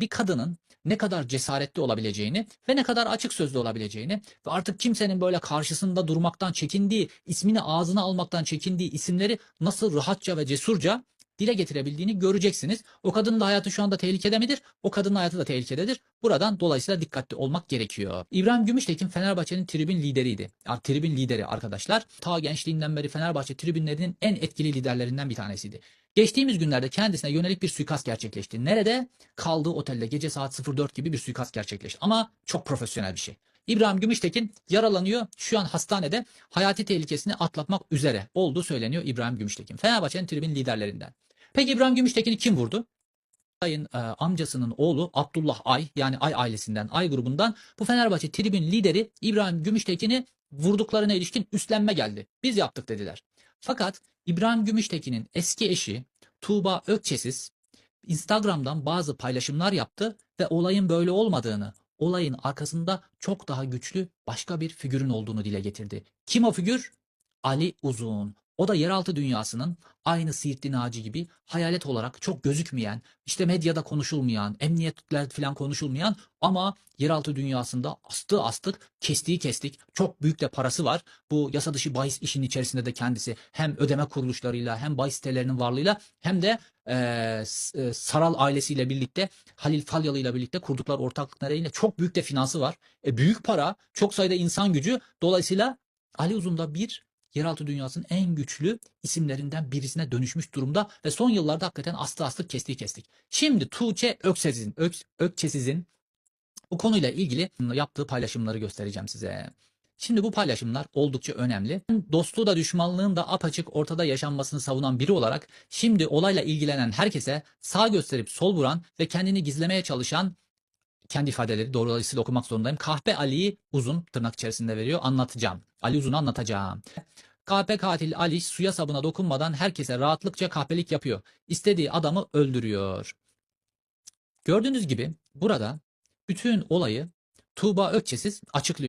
bir kadının ne kadar cesaretli olabileceğini ve ne kadar açık sözlü olabileceğini ve artık kimsenin böyle karşısında durmaktan çekindiği, ismini ağzına almaktan çekindiği isimleri nasıl rahatça ve cesurca dile getirebildiğini göreceksiniz. O kadının da hayatı şu anda tehlikede midir? O kadının hayatı da tehlikededir. Buradan dolayısıyla dikkatli olmak gerekiyor. İbrahim Gümüştekin Fenerbahçe'nin tribün lideriydi. Ya, tribün lideri arkadaşlar. Ta gençliğinden beri Fenerbahçe tribünlerinin en etkili liderlerinden bir tanesiydi. Geçtiğimiz günlerde kendisine yönelik bir suikast gerçekleşti. Nerede? Kaldığı otelde gece saat 04 gibi bir suikast gerçekleşti. Ama çok profesyonel bir şey. İbrahim Gümüştekin yaralanıyor. Şu an hastanede hayati tehlikesini atlatmak üzere olduğu söyleniyor İbrahim Gümüştekin. Fenerbahçe'nin tribün liderlerinden. Peki İbrahim Gümüştekin'i kim vurdu? Ay'ın e, amcasının oğlu Abdullah Ay yani Ay ailesinden Ay grubundan bu Fenerbahçe tribün lideri İbrahim Gümüştekin'i vurduklarına ilişkin üstlenme geldi. Biz yaptık dediler. Fakat İbrahim Gümüştekin'in eski eşi Tuğba Ökçesiz Instagram'dan bazı paylaşımlar yaptı ve olayın böyle olmadığını, olayın arkasında çok daha güçlü başka bir figürün olduğunu dile getirdi. Kim o figür? Ali Uzun. O da yeraltı dünyasının aynı Siirtli Naci gibi hayalet olarak çok gözükmeyen, işte medyada konuşulmayan, emniyetler falan konuşulmayan ama yeraltı dünyasında astığı astık, kestiği kestik, çok büyük de parası var. Bu yasa dışı bahis işinin içerisinde de kendisi hem ödeme kuruluşlarıyla hem bahis sitelerinin varlığıyla hem de eee, Saral ailesiyle birlikte Halil Falyalı ile birlikte kurdukları ortaklık nedeniyle çok büyük de finansı var. E, büyük para, çok sayıda insan gücü. Dolayısıyla Ali Uzun da bir yeraltı dünyasının en güçlü isimlerinden birisine dönüşmüş durumda ve son yıllarda hakikaten astı astık kestiği kestik. Şimdi Tuğçe Öksez'in, Ök, Ökçesiz'in bu konuyla ilgili yaptığı paylaşımları göstereceğim size. Şimdi bu paylaşımlar oldukça önemli. Dostluğu da düşmanlığın da apaçık ortada yaşanmasını savunan biri olarak şimdi olayla ilgilenen herkese sağ gösterip sol vuran ve kendini gizlemeye çalışan kendi ifadeleri doğru dolayısıyla okumak zorundayım. Kahpe Ali'yi uzun tırnak içerisinde veriyor anlatacağım. Ali Uzun'u anlatacağım. Kahpe katil Ali suya sabuna dokunmadan herkese rahatlıkça kahpelik yapıyor. İstediği adamı öldürüyor. Gördüğünüz gibi burada bütün olayı Tuğba Ökçesiz açıklıyor.